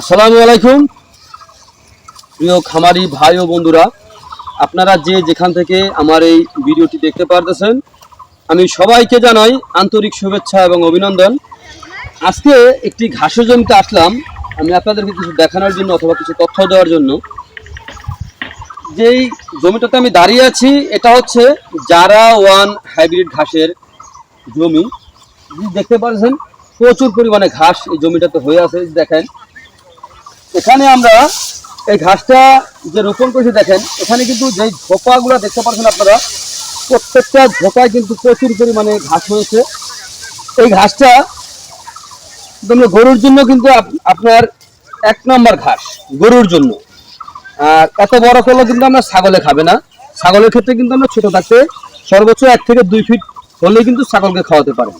আসসালামু আলাইকুম। প্রিয় খামারি ভাই ও বন্ধুরা, আপনারা যে যেখান থেকে আমার এই ভিডিওটি দেখতে পারতেছেন, আমি সবাইকে জানাই আন্তরিক শুভেচ্ছা এবং অভিনন্দন। আজকে একটি ঘাসের জমিতে আসলাম। আমি আপনাদেরকে কিছু দেখানোর জন্য অথবা কিছু তথ্য দেওয়ার জন্য। যেই জমিটাতে আমি দাঁড়িয়ে আছি, এটা হচ্ছে জারা ওয়ান হাইব্রিড ঘাসের জমি। দেখতে পাচ্ছেন প্রচুর পরিমাণে ঘাস এই জমিটাতে হয়ে আছে দেখেন। এখানে আমরা এই ঘাসটা যে রোপণ করেছি দেখেন, এখানে কিন্তু যে ঝোপাগুলো দেখতে পাচ্ছেন আপনারা, প্রত্যেকটা ঝোপায় কিন্তু প্রচুর পরিমাণে ঘাস হয়েছে। এই ঘাসটা গরুর জন্য কিন্তু আপ- আপনার এক নম্বর ঘাস, গরুর জন্য। আর এত বড় করলে কিন্তু আমরা ছাগলে খাবে না। ছাগলের ক্ষেত্রে কিন্তু আমরা ছোট থাকতে সর্বোচ্চ এক থেকে দুই ফিট হলে কিন্তু ছাগলকে খাওয়াতে পারেন।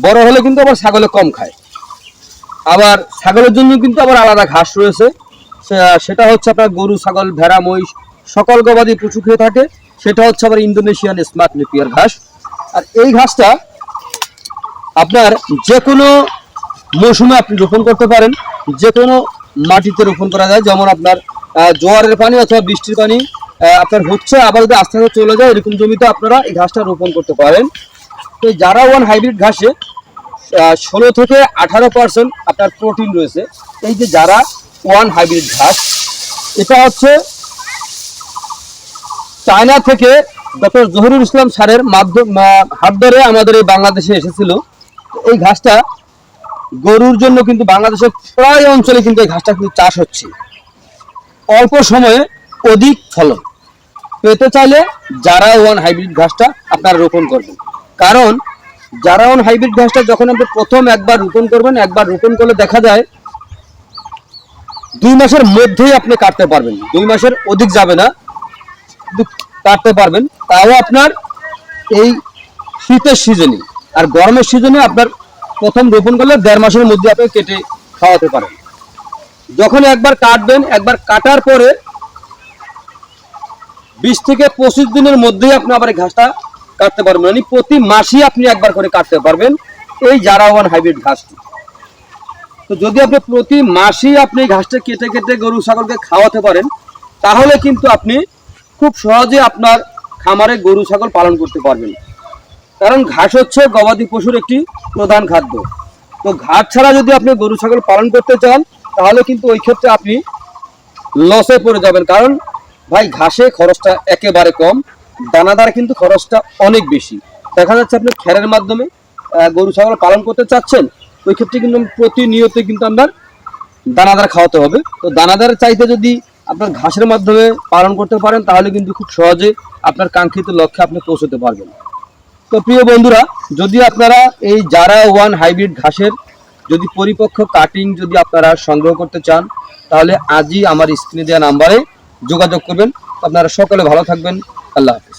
বড় হলে কিন্তু আবার ছাগলে কম খায়। আবার ছাগলের জন্য কিন্তু আবার আলাদা ঘাস রয়েছে। সেটা হচ্ছে আপনার গরু, ছাগল, ভেড়া, মহিষ, সকল গবাদি পশু খেয়ে থাকে। সেটা হচ্ছে আবার ইন্দোনেশিয়ান স্মার্ট নেপিয়ার ঘাস। আর এই ঘাসটা আপনার যে কোনো মৌসুমে আপনি রোপণ করতে পারেন। যে কোনো মাটিতে রোপণ করা যায়। যেমন আপনার জোয়ারের পানি অথবা বৃষ্টির পানি আপনার হচ্ছে, আবার যদি আস্তে আস্তে চলে যায়, এরকম জমিতে আপনারা এই ঘাসটা রোপণ করতে পারেন। তো যারা ওয়ান হাইব্রিড ঘাসে ষোলো থেকে আঠারো পার্সেন্ট আপনার প্রোটিন রয়েছে। এই যে যারা ওয়ান হাইব্রিড ঘাস, এটা হচ্ছে চায়না থেকে ডক্টর জহিরুল ইসলাম সারের মাধ্যম হাত ধরে আমাদের এই বাংলাদেশে এসেছিল। এই ঘাসটা গরুর জন্য কিন্তু বাংলাদেশের প্রায় অঞ্চলে কিন্তু এই ঘাসটা কিন্তু চাষ হচ্ছে। অল্প সময়ে অধিক ফলন। পেতে চাইলে যারা ওয়ান হাইব্রিড ঘাসটা আপনারা রোপণ করবেন। কারণ ওয়ান হাইব্রিড ঘাসটা যখন আপনি প্রথম একবার রোপণ করবেন, একবার রোপণ করলে দেখা যায় দুই মাসের মধ্যেই আপনি কাটতে পারবেন। দুই মাসের অধিক যাবে না কাটতে পারবেন। তাও আপনার এই শীতের সিজনে আর গরমের সিজনে আপনার প্রথম রোপণ করলে দেড় মাসের মধ্যে আপনি কেটে খাওয়াতে পারেন। যখন একবার কাটবেন, একবার কাটার পরে বিশ থেকে পঁচিশ দিনের মধ্যেই আপনি আবার ঘাসটা কাটতে পারবেন মানে প্রতি মাসেই আপনি একবার করে কাটতে পারবেন। এই জারা ওয়ান হাইব্রিড ঘাসটি। তো যদি আপনি প্রতি মাসেই আপনি ঘাসটা কেটে কেটে গরু, ছাগলকে খাওয়াতে পারেন, তাহলে কিন্তু আপনি খুব সহজে আপনার খামারে গরু, ছাগল পালন করতে পারবেন। কারণ ঘাস হচ্ছে গবাদি পশুর একটি প্রধান খাদ্য। তো ঘাস ছাড়া যদি আপনি গরু, ছাগল পালন করতে চান, তাহলে কিন্তু ওই ক্ষেত্রে আপনি লসে পড়ে যাবেন। কারণ ভাই, ঘাসে খরচটা একেবারে কম। দানাদার কিন্তু খরচটা অনেক বেশি। দেখা যাচ্ছে আপনি খেরের মাধ্যমে গরু, ছাগল পালন করতে চাচ্ছেন, ওই ক্ষেত্রে কিন্তু প্রতিনিয়ত কিন্তু আপনার দানাদার খাওয়াতে হবে। তো দানাদার চাইতে যদি আপনার ঘাসের মাধ্যমে পালন করতে পারেন, তাহলে কিন্তু খুব সহজে আপনার কাঙ্ক্ষিত লক্ষ্যে আপনি পৌঁছতে পারবেন। তো প্রিয় বন্ধুরা, যদি আপনারা এই জারা ওয়ান হাইব্রিড ঘাসের যদি পরিপক্ক কাটিং যদি আপনারা সংগ্রহ করতে চান, তাহলে আজই আমার স্ক্রিনে দেওয়া নাম্বারে যোগাযোগ করবেন। আপনারা সকলে ভালো থাকবেন। আল্লাহ হাফিজ।